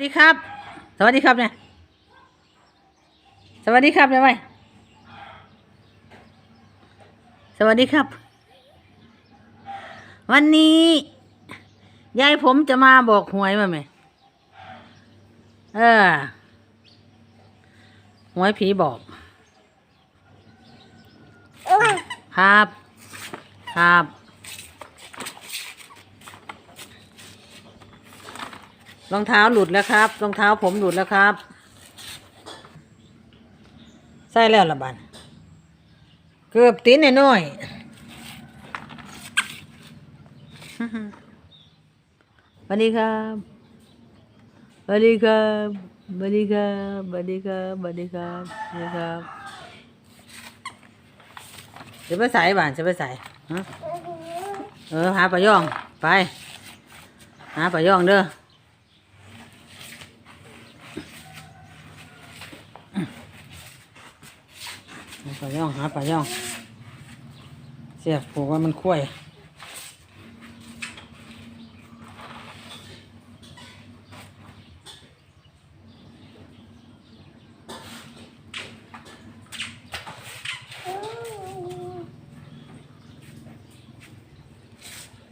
สดีครับ สวัสดีครับเนี่ยสวัสดีครับเนี่ยไว้สวัสดีครับ วันนี้ ยายผมจะมาบอกหวยมาไหมเออหวยผีบอก ครับ ครับ รองเท้าหลุดแล้วครับ รองเท้าผมหลุดแล้วครับ ใส่แล้วละบันเกือบตีนหน่อยๆสวัสดีครับวัสดีครับวัสดีครับวัสดีครับวัสดีครับวัสดีครับจะไปใส่บ้านจะไปใส่เออหาปลาย่องไป หาปลาย่องเด้อ ปลาย่องหาปลาย่อง เสียบผูกว่ามันคุ้ย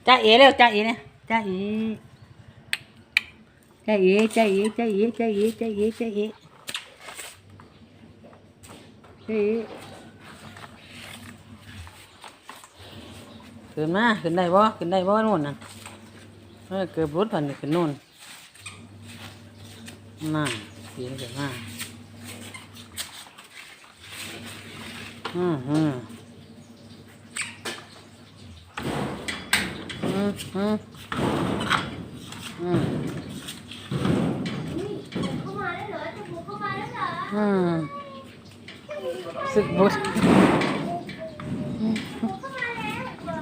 จ้าเอ๋เร็วจ้าเอ๋เนี่ยจ้าเอ๋จ้าเอ๋จ้าเอ๋จ้าเอ๋จ้าเอ๋จ้าเอ๋จ้าเอ๋จ้าเอ๋ ขึ้นมาขึ้นได้บ่ขึ้นได้บ่นู่นน่ะเออเกือบรุดผ่านขึ้นนู่นน่าปีนขึ้นมาอืมอืมอืมอืมอืมเข้ามาแล้วเหรอจะบุกเข้ามาแล้วเหรออืมสึกบุด บุกเข้ามาแล้วเว้ย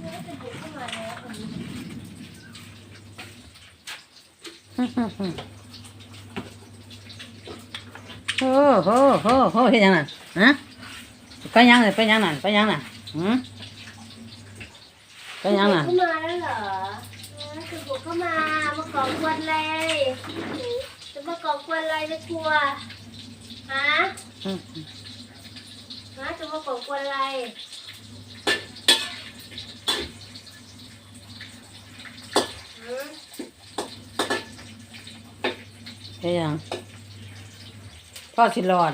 เว้ยจะบุกเข้ามาแล้วคนนี้ โอ้ โหโหโหเฮ็ดหยังนั่นฮะไปหยังเลยไปหยังนั่นไปหยังน่ะหืมไปหยังน่ะ เข้ามาแล้วเหรอเออจะบุกเข้ามามาก่อกวนเลยจะมาก่อกวนอะไรไม่กลัวฮะอืมฮะจะมาก่อกวนอะไรหืมเฮ็ดหยังพ่อสิรอด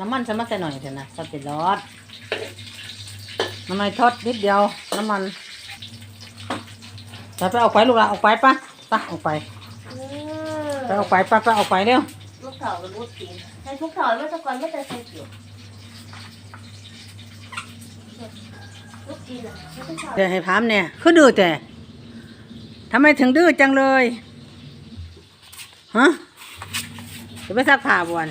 น้ำมันจะมาใส่หน่อยเถอะนะพ่อสิรอดน้ำมันทอดนิดเดียว น้ำมันไปไปเอาไปลูกละเอาไปปะปะเอาไปอืไปเอาไปปะไปเอาไปเร็วลูกเต่ากับลูกกินใช้ลูกเต่าเมื่อตะกอนไม่แต่ใส่เกี่ยวลูกกินอะไม่ต้องเต่าเดี๋ยวให้พามเนี่ยคือดื้อแต่ทำไมถึงดื้อจังเลยฮะจะไปซักผ้าบวน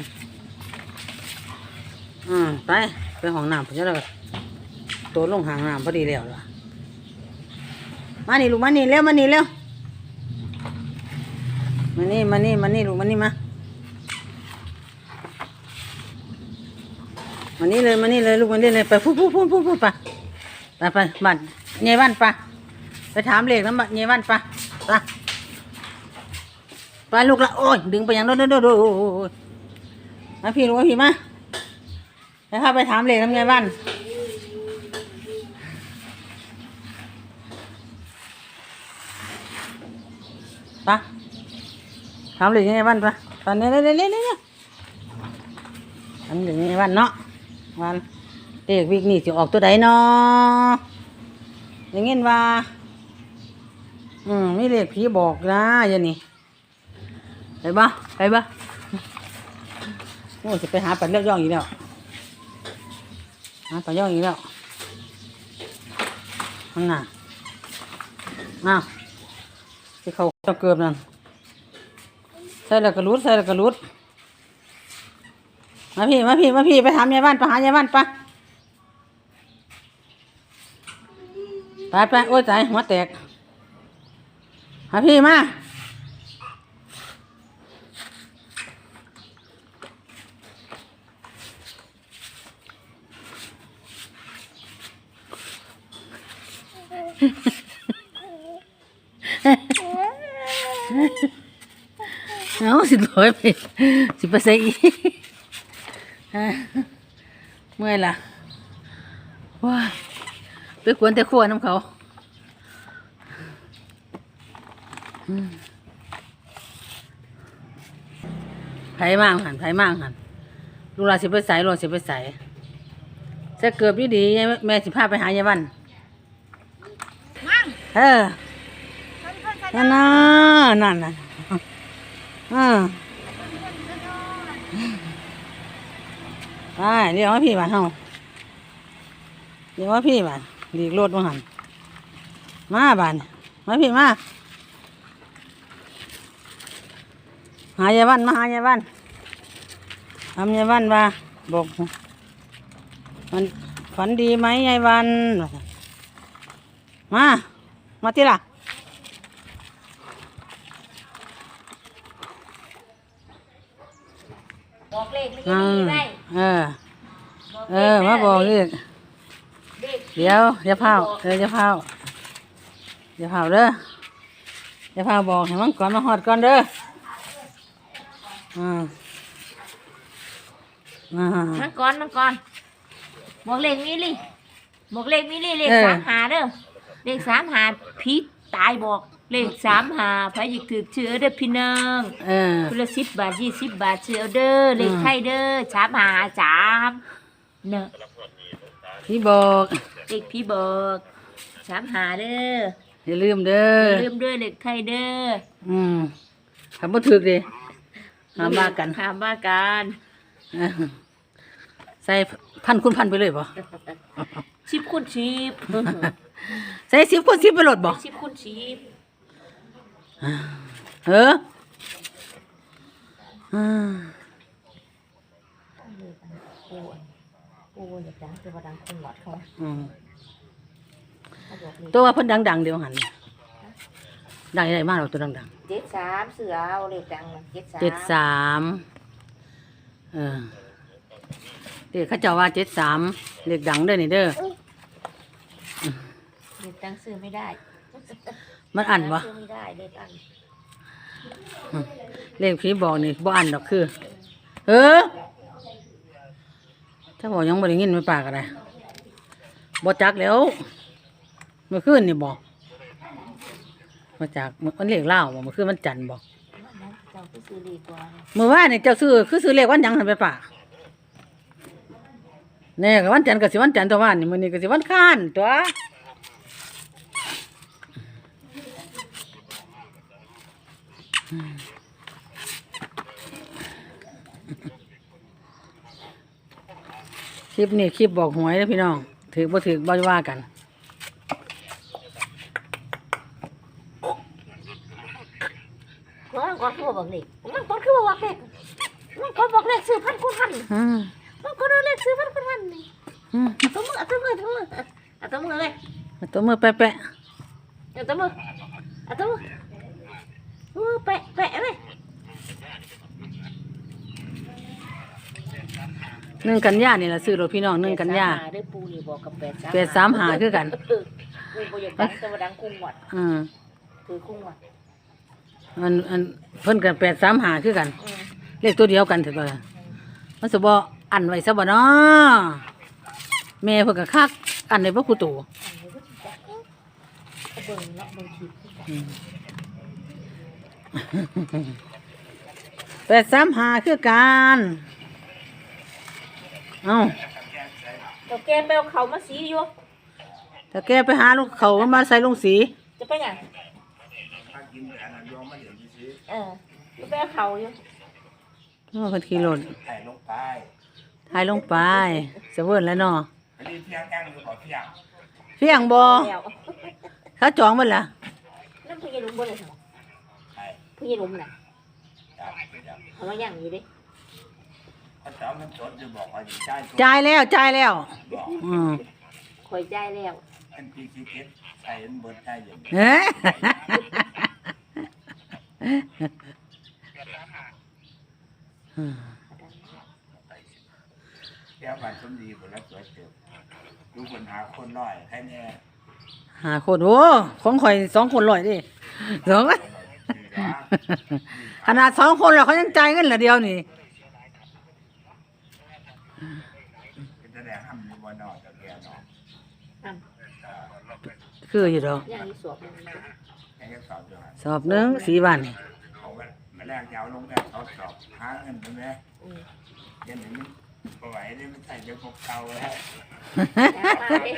อืมไปไปห้องน้ำผมจะได้ตัวลงหางน้ำพอดีแล้วล่ะมานี่ลูกมานี่เร็วมานี่เร็วมานี่มานี่มานี่ลูกมานี่มามานี่เลยมานี่เลยลูกมานี่เลยไปพูดพูดพูดพูดพูดไปไปไปบ้านเยายบ้านไปไปถามเลขน้ำบัตรเยายบ้านไปไปไปลูกละโอ้ยดึงไปย่างโดนโดนโดนโดนโอ้ยโอ้ยโอ้ยมาพี่ลูกมาพี่มา แล้วเข้าไปถามเลขน้ำเยายบ้านไปถามเลขเยายบ้านไปตอนนี้เร็วเร็วเร็วเร็วเร็วถามเลขเยายบ้านเนาะวันเลขวิกนี่จะออกตัวใดเนาะอย่างเงี้ยว่า อืมมีเลขผีบอกนะอยางนี่ไปบ่ไปบ่โอ้จะไปหาปัดเลือกย่องอีกแล้ว หาปัดย่องอีกแล้วนั่นน่ะอ้าวที่เขาตะเกือบนั่นใส่แล้วก็รุดใส่แล้วก็รุดมาพี่มาพี่มาพี่ไปถามยายบ้านไปหายายบ้านไปไปไปโอ้ยตายหัวแตกหาพี่มา เอาสิลอยไปสิไปใส่อีเมื่อยล่ะว้าไปกวนแต่ขวน้ำเขาไผ่มากหันไผ่มากหันลูกหลานสิไปใส่ลูกสิไปใส่จะเกือบดีดีแม่สิพาไปหายายวัน เออนเพิ่นนั่นน่ะนั่นน่ะอ่าไปเรียกว่าพี่บ้านเฮาเรียกว่าพี่บ้านหลีกรถมาหันมาบ้านมาพี่มาหายายวันมาหายายวันทำยายวันว่าบอกมันฝันดีไหมยายวันว่านมา มาที่ล่ะบอกเลขไม่อืดีมได้เออ เออ มาบอกเลยเลขเดี๋ยวอย่าเผาเอออย่าเผาอย่าเผาเด้ออย่าเผาบอกให้มันก่อนมาหอดก่อนเด้ออืมอ่านั่งก่อนนั่งก่อนบอกเลขนี้ลิบอกเลขนี้ลิเลขเออสามหาเด้อ เลขสามหาพีตายบอก เลขสามหาพระยิกถือเชื่อเด้อพี่น้องเออคนละสิบบาทยี่สิบบาทเชื่อเด้อเลขอืมไทยเด้อสามหาสามเนอะพี่บอกเลขพี่บอกสามหาเด้ออย่าลืมเด้ออย่าลืมด้วยเลขไทยเด้ออืมทำบ่ถึกดิหามว่ากันหามว่ากันเออใส่พันคุณพันไปเลยบ่ชิบคุณชิบ ใส่สิบคุณสิบไปโหลดบ่ชิบคุณชิบเอออ่าปูปูอยากดังคือว่าดังคงหลอดเขาอืมเขาบอกเลยตัวว่าเพิ่นดัง ๆ เดียวหันดังได้มากเราตัวดังเจ็ดสามเสือเอาเลขดังมาเจ็ดสามๆเจ็ดสามเออเด็กเขาเจ้าว่าเจ็ดสามเด็กดังเด้อนี่เด้อเล ขดังซื้อไม่ได้มันอันวะซื้อไม่ได้เลขอันเลขผีบอกนี่บ่อันดอกคือ เออถ้าบอกยังบ่ได้ยินไม่ปากอะไรบ่จักแล้วเมื่อคืนนี่บอกมาจากมันเลขเล่าวบ่เมื่อคืนมันจันทร์บอกนะเจ้าก็ซื้อเลขก่อนเมื่อวานนี่เจ้าซื้อคือซื้อเลขวันหยังหันไปป่าเนี่ยก็วันจันทร์ก็สิวันจันทร์ตัววันนี่มื้อนี้ก็สิวันค้านตัว คลิปนี้คลิปบอกหวยนะพี่น้อง ถือบ่ถือบ่ว่ากันมันก่อนคือว่าบอกเลขมันก่อนคือว่าบอกเลขมันก่อนบอกเลขซื้อพันคูณพันอืมมันก่อนเอาเลขซื้อพันคูณพันนี่อืม เอาตัวมือเอาตัวมือเอาตัวมือเอาตัวมือเลยเอาตัวมือแปะเอาตัวมือเอาตัวมือมือแปะแปะเลย ๆห นึ่งกันยานี่ล่ะซื้อรถพี่น้องหนึ่งกันยาแปดสมหเด้อปูนี่บอกกับแปดสามแปดสามหาคือกัน เออปูบ่อยากดังแต่ว่าดังคุ้งหวัดอืมคือคุ้งหวัดอันอันเพิ่นกันแปดสามหาคือกัน อืมเลขตัวเดียวกันเถอะบ่ล่ะมันสิบ่อันไว้ซะบ่เนาะแม่เพิ่นก็คัก อันในพระครูตู่อันนี้ก็สิจักเอาเบิ่งเนาะเบิ่งคลิปคือกันอืม แปดสามหาคือกัน เอ้าเดี๋ยวแกไปเอาเขามาสีอยู่ถ้าแกไปหาลูกเขามาใส่ลงสี จะไปหยังเออจะไปเอาเขาอยู่โอ้เพิ่นขี่รถใส่ลงไปถ่ายลงไปสะเวิร์นแล้วเนาะอันนี้เที่ยงแกล้งหรือเปล่าเที่ยงเฟียงบ่แล้วเขาจองเบิดล่ะนั่นพี่ยายลุงบ่เลยเหรอใช่พี่ยายลุงน่ะจับจับเขามาย่างอยู่เดิ เขาจะเอาเงินสดจะบอกว่าอยู่ใช่จ่ายแล้วจ่ายแล้ว บอกอืมคอยใจายแล้วเป็นปีคิวเอสใส่เบิร์ดได้อย่างเอ๊ะเที่ยวบ้านสมดีคนละสวยเติบดูคนหาคนน้อยแค่นี้หหาคนโอ้ของข่อยสองคนร้อยดิสองขนาดสองคนแล้วเขายังจ่ายเงินละเดียวนี่เป็นแสดงทำอยู่บนนอกจากแกเนาะ อะ คืออยู่ดอกอย่างนี้สวมมันนะแค่สอบอยู่ฮะสอบหนึ่งสี่วันเขาก็มาแรกยาวลงแต่เขาสอบหาเงินใช่ไหมอืมเดี๋ยวนี้มันบ่ไหวได้มันใส่เดี๋ยวพวกเก่าแล้วมาดิ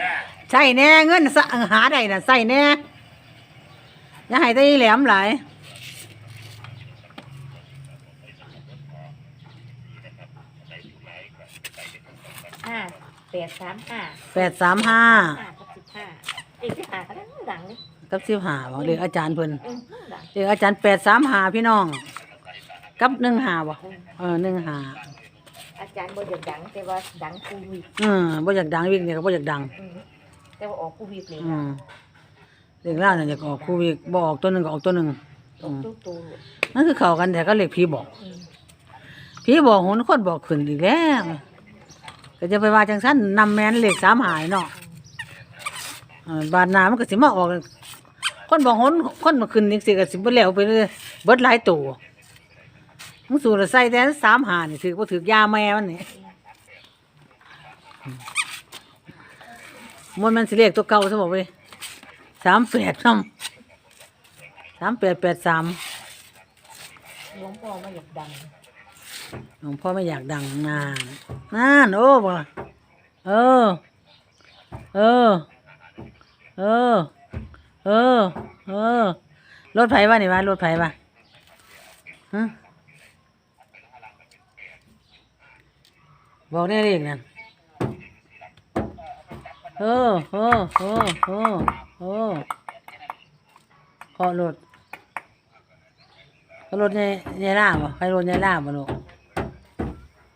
ใช่แน่เงินสะหาได้น่ะใส่แน่อย่าให้ได้แหลมหลายห้าแปดสามห้าแปดสามห้าห้ากับสิบห้า อีกสิบห้าก็ดังดังเลยกับสิบห้าบอกเรียกอาจารย์เพิ่นอืมดังเรียกอาจารย์แปดสามห้าพี่น้อง กับหนึ่งห้าบ่เออหนึ่งห้าอาจารย์บ่อยากดังแต่ว่าดังกูวิกเออบ่อยากดังวิ่งเนี่ยก็บ่อยากดัง อืมแต่ว่าออกกูวิกเลยอืมเรียกล่าเนี่ยอยากออกคู่วิกบ่ออกตัวหนึ่งก็ออกตัวหนึ่งออกตู้ตู้นั่นคือเข้ากันแต่ก็เรียกผีบอก อืมผีบอกหนคนบอกขึ้นอีกแล้ว ก็จะไปว่าจังสั้นนำแมนเลขสามหายเนาะเออ บาดหนามันก็สิมาออกคนบอกหนคนมาขึ้นจังสิก็สิบ่แล้วไปเลยเบิดหลายตัวมึงสู่ละใส่แต่สามหานี่ถือบ่าถือยาแม่มันนี่มันมันสิเลขตัวเก่าซะบ่เว้ยสามแปดซ้ำสามแปดแปดสามหลวงพ่อไม่อยากดังหลวงพ่อไม่อยากดังนานนานโอ้บ่เออ เออ เออ เออ เออ รถไฟวะนี่วะรถไฟวะฮะบอกได้เลขนั่นเออเออเออเออเออขอรถขอรถในในล่าบ่ใครรถในล่าบ่ลูก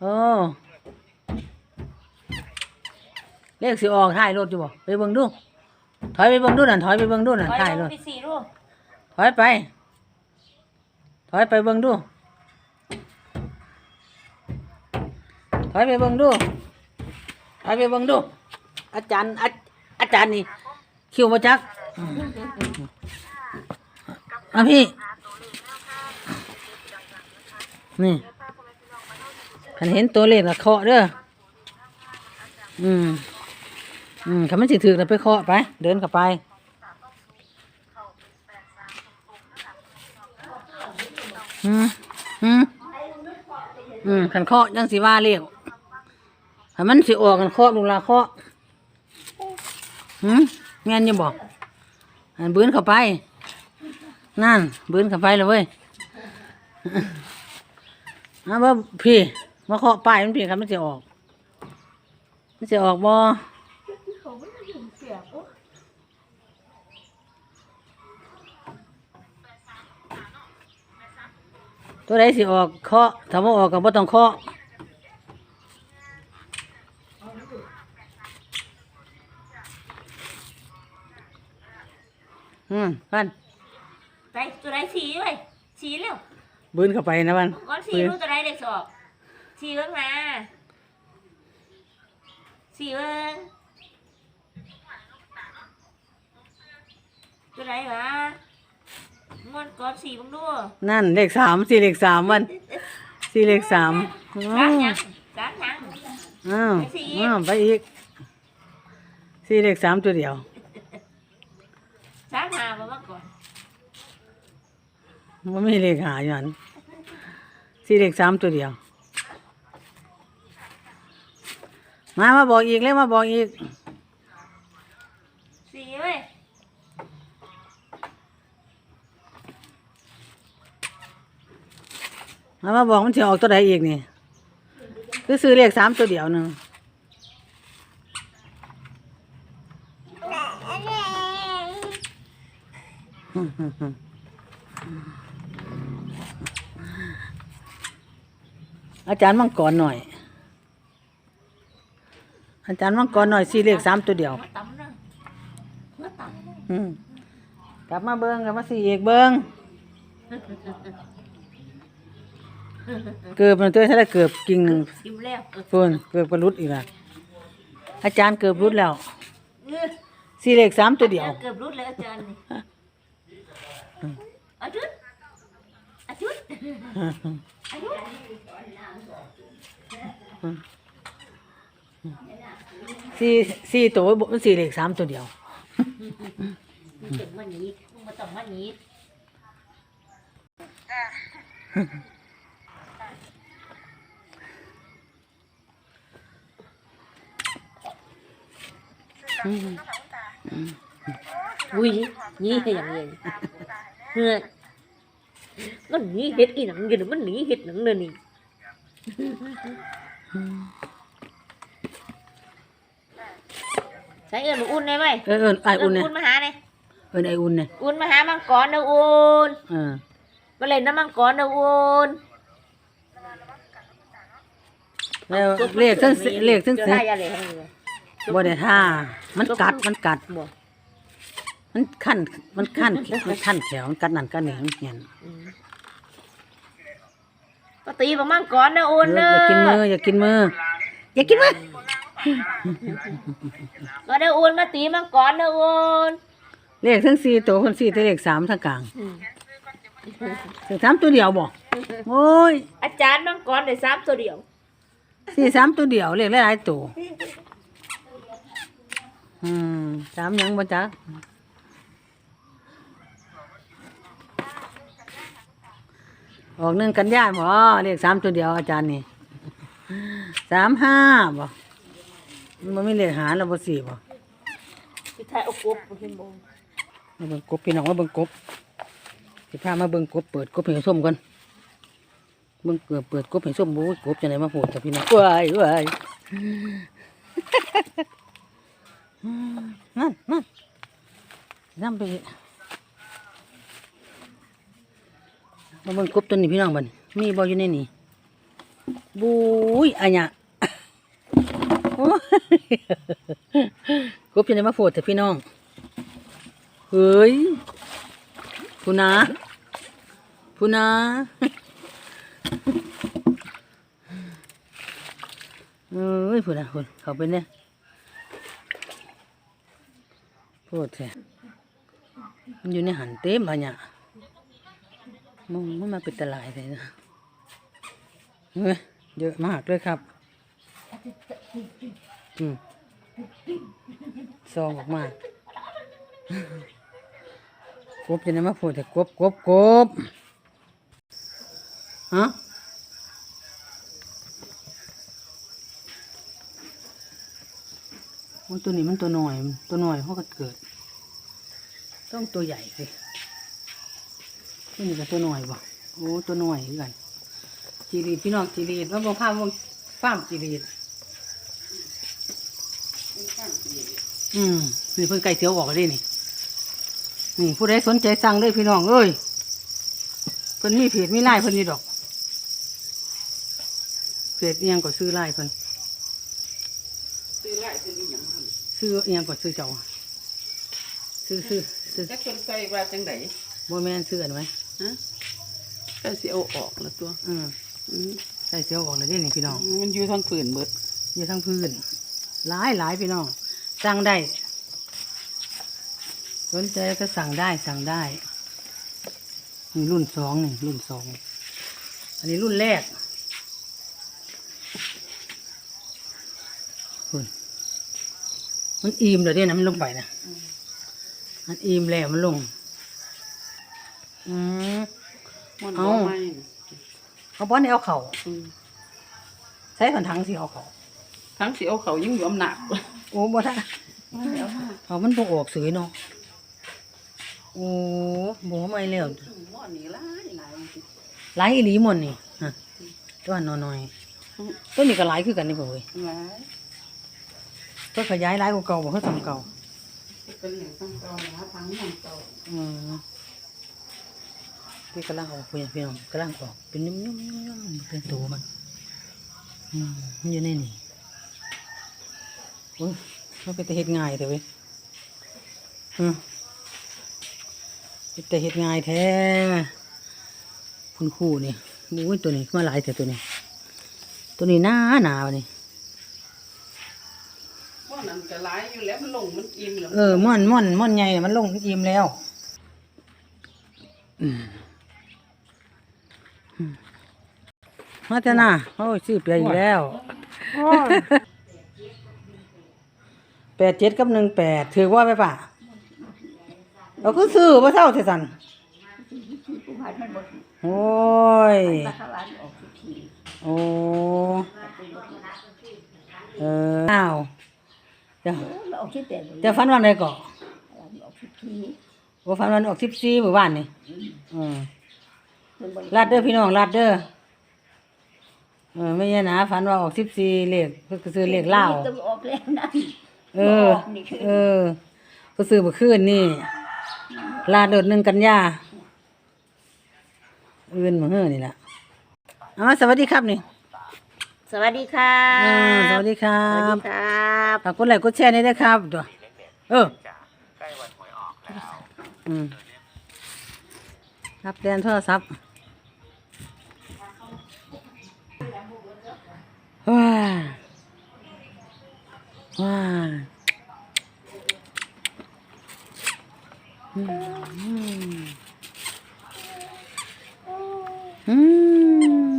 เออเลขสิออกท้ายรถอยู่บ่ไปเบิ่งดู อยไปเบิ่งดูนั่นถอยไปเบิ่งดูนั่นท้ายรถไปสี่รูปถอยไป ถอยไปเบิ่งดู ถอยไปเบิ่งดู ถอยไปเบิ่งดู อาจารย์อาอาจารย์นี่ คิวมาจักอืมอะพี่ นี่คันเห็นตัวเลขละเคาะเด้อ อืม อืมคันมันสิถือแล้วไปเคาะไป เดินเข้าไป อืมอืมอืมขันเคาะยังสิว่าเรียกถ้ามันสิออกกันเคาะลูกลาเคาะหืมแม่นยังบอกอันบืนเข้าไป นั่นบืนเข้าไปเลยเว้ยเอาว่าพี่มาเคาะป้ายมันพี่ครับมันจะออก มันจะออกบ่ ตัวใดสิออกเคาะถ้าว่าออกก็บ่ต้องเคาะอืมพันไปตัวไหนสี่ด้วยสี่เร็วบืนเข้าไปนะพันก้อนสี่รู้ตัวไหนเด็กสอบสี่เบิ้งมาสี่เบิ้งตัวไหนวะ มันก้อนสี่เบิ้งดูนั่นเลขสามสี่เลขสามวันสี่เลขสามอ๋สามอยังสามยังอ้าวไปสิอีกอ้าวไปอีกสี่เลขสามตัวเดียว สามหามามาก่อนมันไม่เลขหาอยู่หันสี่เลขสามตัวเดียว มามาบอกอีกเลยมาบอกอีก สี่เว้ย มามาบอกมันจะออกตัวใดอีกนี่คือซื้อเลขสามตัวเดียวหนึ่งอาจารย์มังกรหน่อย อาจารย์มังกรหน่อยสี่เลขสามตัวเดียวมาตำนะมาตำนะอืมกลับมาเบิ้งกลับมาสี่อีกเบิ้ง เกือบมันตัวถ้าได้เกือบกิ่งหนึ่งชิมแล้วเพิ่นเกือบกระลุดอีกแล้วอาจารย์เกือบรุดแล้วเออสี่เลขสามตัวเดียว เกือบรุดเลยอาจารย์นี่อาจุดอาจุดอาจุดสี่สี่ตัวบ่มันสี่เลขสามตัวเดียวมึงถึงมาหนีมึงมาต้องมาหนี อุ้ยนี่ให้อย่างเงี้ยเฮ้ยมันหนีเห็ดอีหนังอยู่นมันหนีเห็ดหนังเลยนี่ใช้เอิญอุ่นได้ไหมเออเออไออุ่นเนี่ยอุ่นมาหาเนี่ยเออไออุ่นเนี่ยอุ่นมาหามังกรนะอุ่นเออมาเล่นน้ำมังกรนะอุ่นแล้วเลขทั้งสี่เลขทั้งเจ้าสี่ ท่ายาเลยให้เลยบ่ได้ท่ามันกัดมันกัด บ่มันขั้นมันขั้นมันขั้นแขวมันกัดนั่นกัดนี่มันเหียนอืมก็ตีบังมังกรนะเออุ่นอเนอย่ากินมืออย่ากินมืออย่ากินมือก็ได้อุ่นมาตีมังกรนะอุ่นเลขทั้งสี่ตัวคนสี่แต่เลขสามทางกลางอืมเลขสามตัวเดียวบ่โอ้ยอาจารย์มังกรได้สามตัวเดียวสี่สามตัวเดียวเลขหลายๆตัว อืมสามหยังบ่จักออกหนึ่งกันยายบ่เลขสามตัวเดียวอาจารย์นี่สามห้าบ่มันไม่เลขหารแล้วบ่สี่บ่พี่ไทยเอากบมาขึ้นบงมาเบิ่งกบพี่น้องมาเบิ่งกบสิพามาเบิ่งกบเปิดกบให้ส้มก่อนเบิ่งเปิดเปิดกบให้ส้มบ่กบจังไดมาโหดแต่พี่น้องว้ายว้าย นั่นนั่นนำไปมาบิ่งกบตัวนี้พี่น้องบันมีบ่อยู่ในนี่บุ้ยอันยะโอ้ยกบจังไดมาโหดแต่พี่น้อง เฮ้ยพูนาพูนาเอ้ยพูนาคุณเขาเป็นเนี่ย พูดแท้มันอยู่ในหันเต็มอะเนี่ยมึงมันมาเป็นตลายเลยนะเฮ้ยเยอะมากเลยครับอืมซองออกมากบจะได้มาพูดแต่กบกบกบฮะ โอ้ตัวนี้มันตัวหน้อย ตัวหน้อยเพราะก็เกิด ต้องตัวใหญ่สิตัวนี้ก็ตัวหน้อยบ่โอ้ตัวหน้อยคือกันจีรีพี่น้องจีรีดว่าบ่พาว่าฟาร์มจีรีอืมนี่เพิ่งไก่เสียวออกแล้วเด้นี่ นี่ผู้ใดสนใจสั่งเลยพี่น้องเอ้ยเพิ่นมีเพจมีไลน์เพิ่นนี่ดอกเพจเอียงก็ซื้อไลน์เพิ่น ซื้อไล่ซื้ออีหยังหั่น ซื้อเอียงก็ซื้อเจ้าซื้อซื้อซื้อจักเพิ่นใส่ว่าจังไดบ่แม่นซื้ออันไหมฮะก็สิเอาออกแล้วตัวอืมอืมใส่เสียวออกเลยเด้นี่พี่น้องมันอยู่ทางพื้นเบิดอยู่ทั้งพื้นหลายหลายพี่น้องสั่งได้สนใจก็สั่งได้สั่งได้นี่รุ่นสองนี่รุ่นสองอันนี้รุ่นแรกคุณ มันอิ่มเลยเด้นะมันลงไปนะมันอิ่มแล้วมันลง อืมมันเอ้าบ่ไหม่เอาป้อนให้เอาเข่าอืมใช้ขันถังสิเอาเข่าทั้งสิเอาเขายิ่งยอมหนักโอ้บ่ได้เอามันบ่ออกสวยเนาะโอ้บ่ไม่แล้วหม้อนี่หลายหลายหลายอีหลีหมดนี่ฮะตัวน้อยๆตัวนี้ก็หลายคือกันนี่บ่เว้ย หลายตัวขยายหลายกว่าเก่าบ่คือซ้ำเก่าเป็นอย่างตั้งเก่านะทั้งอย่างเก่าอืมที่กำลังออกพี่พี่น้องกำลังออกเป็นยุ่มๆๆเป็นตัวมันอืมมันอยู่ในนี่โอ้ยมันเป็นแต่เฮ็ดง่ายเด้อเว้ยอืมเป็นแต่เฮ็ดง่ายแท้คุณครูนี่โอ้ยตัวนี้มาหลายแต่ตัวนี้ ตัวนี้หนาหนาวะนี่ว่าอ นั้นก็หลายอยู่แล้วมันลงมันอิ่มแล้วเออม่อนม่อนม่อนใหญ่น่ะมันลงอิ่มแล้วมาเถอะนะโอ้ยซื้อเปียอีกแล้วแปดเจ็ดกับหนึ่งแปดถือว่าไปป่ะเราก็ซื้อว่าเท่าเทสันโอ้ยโอ้เอออ้าว เดี๋ยวมันออกที่แต่เลยเดี๋ยวฟันวันไหนก่อนมันออกทุกทีว่าฟันวันออกสิบสี่หมู่บ้านนี่อืมมันบ่ลาดเด้อพี่น้องลาดเด้อเออไม่ใช่นะฝันว่าออกสิบสี่เลขก็ซื้อเลขเล่าวต้องออกแล้วนะเออเออ ก็ซื้อเมื่อคืนนี่ ลาดเดินหนึ่งกันยาอื่นมาเฮ้อนี่แหละเอามาสวัสดีครับนี่ สวัสดีค่ะอ่าสวัสดีครัสวัสบดีครับฝากกดไลค์กดแชร์นี่ด้วยครับตัวเอออืมรับแดนโทรศัพท์ว้าว้าอืมอืม